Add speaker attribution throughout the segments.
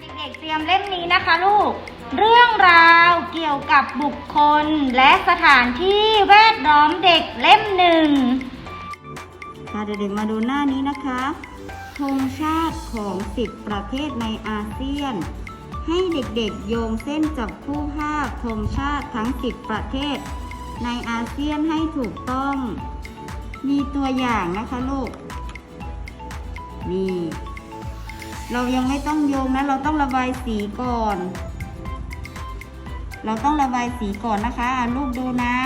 Speaker 1: เด็กๆเตรียมเล่มนี้นะคะลูก เรื่องราวเกี่ยวกับบุคคลและสถานที่แวดล้อมเด็กเล่มหนึ่งค่ะเด็กๆมาดูหน้านี้นะคะธงชาติของสิบประเทศในอาเซียน ให้เด็กๆโยงเส้นจับคู่ภาพธงชาติทั้งสิบประเทศ ในอาเซียนให้ถูกต้อง มีตัวอย่างนะคะลูก นี่ เรายังไม่ต้องโยงนะ เราต้องระบายสีก่อน เราต้องระบายสีก่อนนะคะลูกดูนะ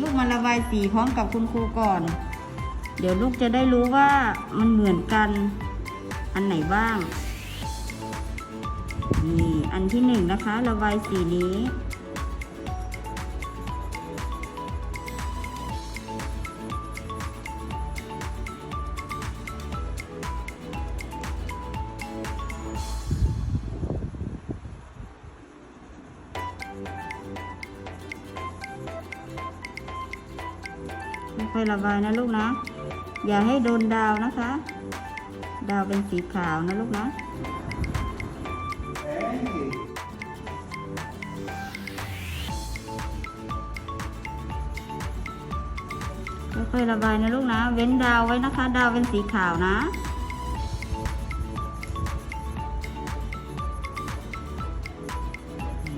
Speaker 1: ลูกมาระบายสีพร้อมกับคุณครูก่อน เดี๋ยวลูกจะได้รู้ว่ามันเหมือนกัน อันไหนบ้าง นี่ อันที่หนึ่งนะคะ ระบายสีนี้ ค่อยระบายนะลูกนะ อย่าให้โดนดาวนะคะ ดาวเป็นสีขาวนะลูกนะค่อยๆระบายนะลูกนะ เว้นดาวไว้นะคะ ดาวเป็นสีขาวนะ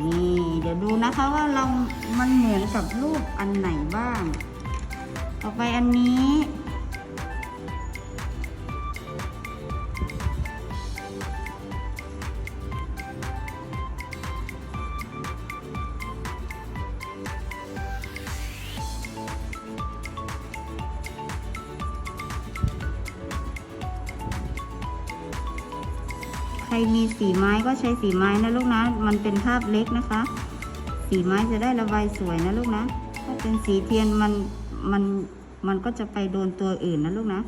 Speaker 1: นี่เดี๋ยวดูนะคะว่าเรา มันเหมือนกับรูปอันไหนบ้าง ต่อไปอันนี้ ใครมีสีไม้ก็ใช้สีไม้นะลูกนะ มันเป็นภาพเล็กนะคะ สีไม้จะได้ระบายสวยนะลูกนะ ถ้าเป็นสีเทียนมัน มันมันก็จะไปโดนตัวอื่นนะลูกนะ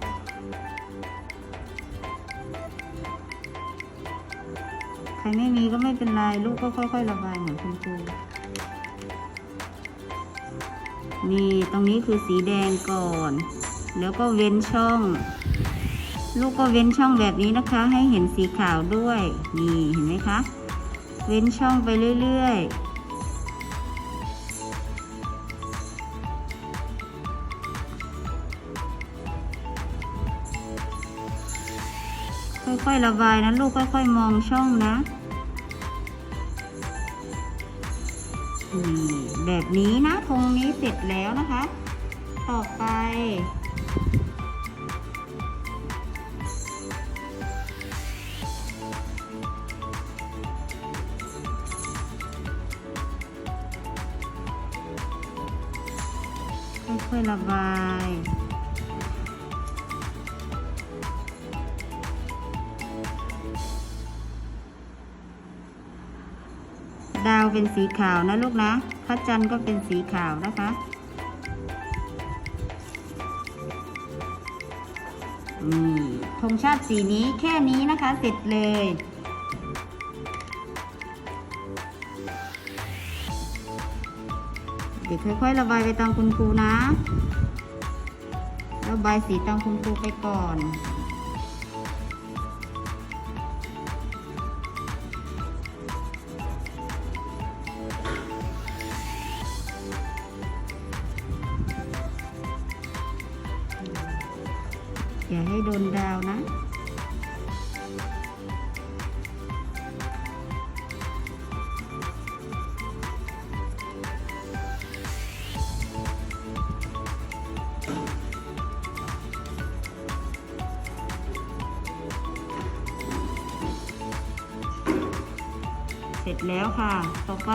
Speaker 1: ใครไม่มีก็ไม่เป็นไร ลูกก็ค่อย ๆ ระบายเหมือนคุณครูนี่ตรงนี้คือสีแดงก่อน แล้วก็เว้นช่อง ลูกก็เว้นช่องแบบนี้นะคะ ให้เห็นสีขาวด้วย นี่เห็นไหมคะ เว้นช่องไปเรื่อย ๆ ค่อยๆระบายนะลูกค่อย ๆ มองช่องนะนี่แบบนี้นะธงนี้เสร็จแล้วนะคะ ต่อไป ค่อยๆระบาย ดาวเป็นสีขาวนะลูกนะ พระจันทร์ก็เป็นสีขาวนะคะ นี่ธงชาติสีนี้แค่นี้นะคะ เสร็จเลย เดี๋ยวค่อยๆระบายไปตามคุณครูนะ ระบายสีตามคุณครูไปก่อน ให้โดนดาวนะ เสร็จแล้วค่ะ ต่อไป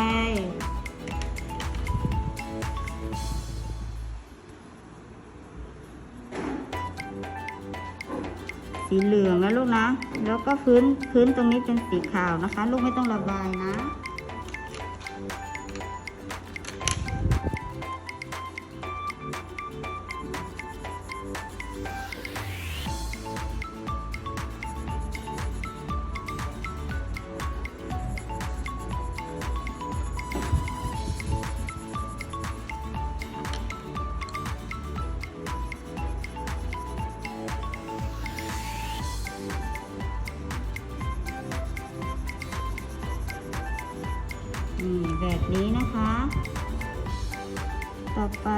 Speaker 1: สีเหลืองนะลูกนะ แล้วก็พื้นพื้นตรงนี้เป็นสีขาวนะคะ ลูกไม่ต้องระบายนะ นี่แบบนี้นะคะ ต่อไป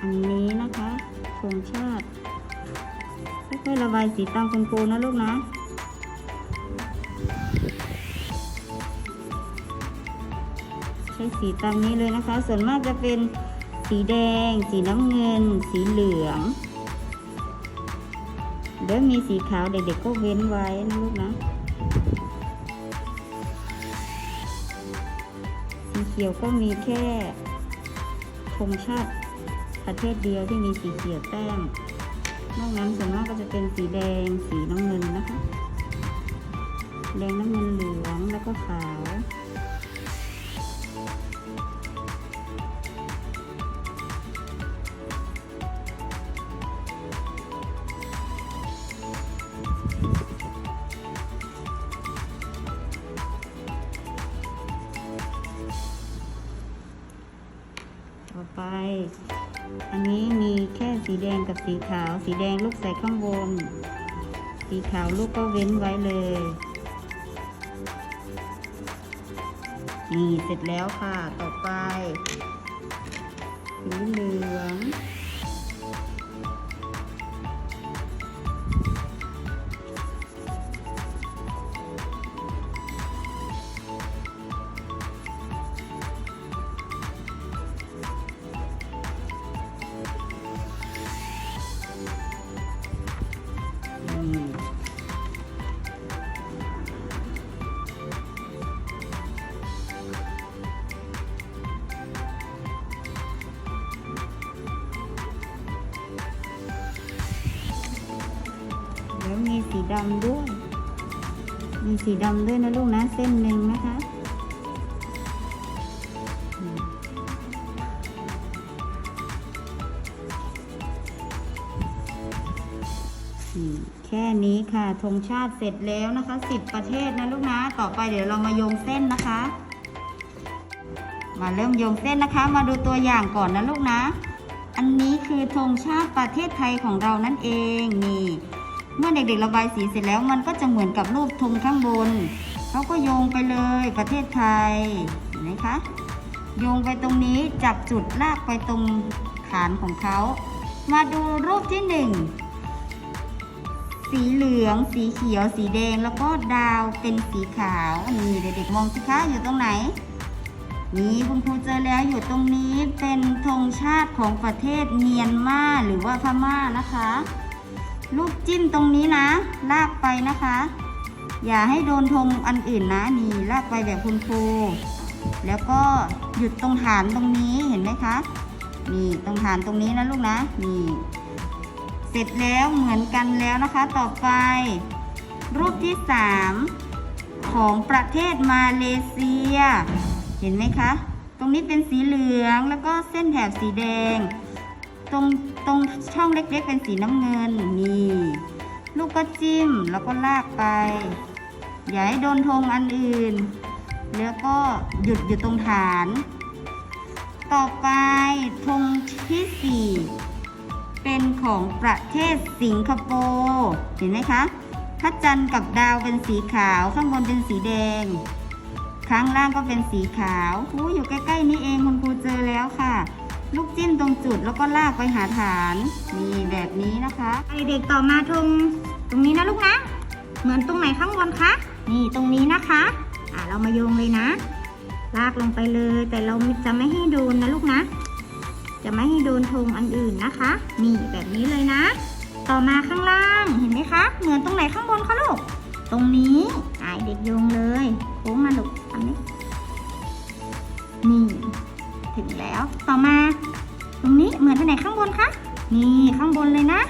Speaker 1: อันนี้นะคะโครงชาติค่อยๆระบายสีตามคุณครูนะลูกนะใช้สีตามนี้เลยนะคะ ส่วนมากจะเป็นสีแดง สีน้ำเงิน สีเหลืองเดี๋ยวมีสีขาวเด็กๆก็เว้นไว้นะลูกนะสีเขียวก็มีแค่ธงชาติ ประเทศเดียวที่มีสีเขียวแต้ม นอกนั้นส่วนมากก็จะเป็นสีแดง สีน้ำเงินนะคะ แดงน้ำเงินเหลืองแล้วก็ขาว อันนี้มีแค่สีแดงกับสีขาว สีแดงลูกใส่ข้างบน สีขาวลูกก็เว้นไว้เลย นี่เสร็จแล้วค่ะ ต่อไปสีเหลือง สีดำด้วย มีสีดำด้วยนะลูกนะ เส้นหนึ่งนะคะ แค่นี้ค่ะธงชาติเสร็จแล้วนะคะสิบประเทศนะลูกนะ ต่อไปเดี๋ยวเรามาโยงเส้นนะคะ มาเริ่มโยงเส้นนะคะ มาดูตัวอย่างก่อนนะลูกนะอันนี้คือธงชาติประเทศไทยของเรานั่นเองนี่ เมื่อเด็กๆระบายสีเสร็จแล้วมันก็จะเหมือนกับรูปธงข้างบนเขาก็โยงไปเลยประเทศไทยเห็นไหมคะ โยงไปตรงนี้จับจุดลากไปตรงฐานของเขามาดูรูปที่หนึ่งสีเหลือง สีเขียว สีแดง แล้วก็ดาวเป็นสีขาว นี่เด็กๆมองสิคะอยู่ตรงไหน นี่คุณครูเจอแล้วอยู่ตรงนี้เป็นธงชาติของประเทศเมียนมาหรือว่าพม่านะคะ ลูกจิ้มตรงนี้นะ ลากไปนะคะ อย่าให้โดนธงอันอื่นนะนี่ลากไปแบบคุณครูแล้วก็หยุดตรงฐานตรงนี้เห็นไหมคะนี่ตรงฐานตรงนี้นะลูกนะนี่เสร็จแล้วเหมือนกันแล้วนะคะต่อไป รูปที่ 3 ของประเทศมาเลเซีย เห็นไหมคะ ตรงนี้เป็นสีเหลืองแล้วก็เส้นแถบสีแดง ตรงตรงช่องเล็กๆเป็นสีน้ำเงินนี่ลูกก็จิ้มแล้วก็ลากไป อย่าให้โดนธงอันอื่น แล้วก็หยุดอยู่ตรงฐาน ต่อไปธงที่สี่เป็นของประเทศสิงคโปร์เห็นไหมคะพระจันทร์กับดาวเป็นสีขาวข้างบนเป็นสีแดง ข้างล่างก็เป็นสีขาวอู้อยู่ใกล้ ๆ นี่เองคุณครูเจอแล้วค่ะ ลูกจิ้มตรงจุดแล้วก็ลากไปหาฐานนี่แบบนี้นะคะไอเด็กต่อมาตรงตรงนี้นะลูกนะ เหมือนตรงไหนข้างบนคะนี่ตรงนี้นะคะอะเรามาโยงเลยนะ ลากลงไปเลย แต่เราจะไม่ให้โดนนะลูกนะ จะไม่ให้โดนธงอันอื่นนะคะ นี่แบบนี้เลยนะ ต่อมาข้างล่างเห็นไหมคะ เหมือนตรงไหนข้างบนคะลูกตรงนี้ไอเด็กโยงเลยโค้งมาลูกทำนี้นี่ ถึงแล้ว ต่อมา ตรงนี้เหมือนตรงไหนข้างบนคะนี่ข้างบนเลยนะ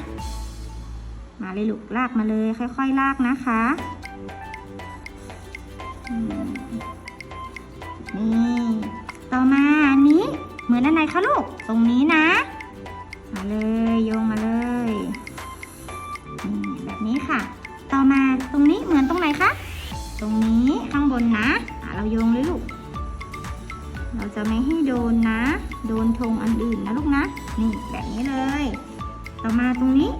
Speaker 1: มาเลยลูกลากมาเลยค่อย ๆ ลากนะคะ
Speaker 2: นี่ต่อมาอันนี้เหมือนอันไหนคะลูก ตรงนี้นะ จะไม่ให้โดนนะ โดนธงอันอื่นนะลูกนะ นี่แบบนี้เลย ต่อมาตรงนี้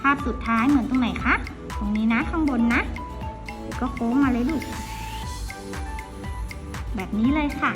Speaker 2: ภาพสุดท้ายเหมือนตรงไหนคะ ตรงนี้นะข้างบนนะ ก็โค้งมาเลยลูก แบบนี้เลยค่ะ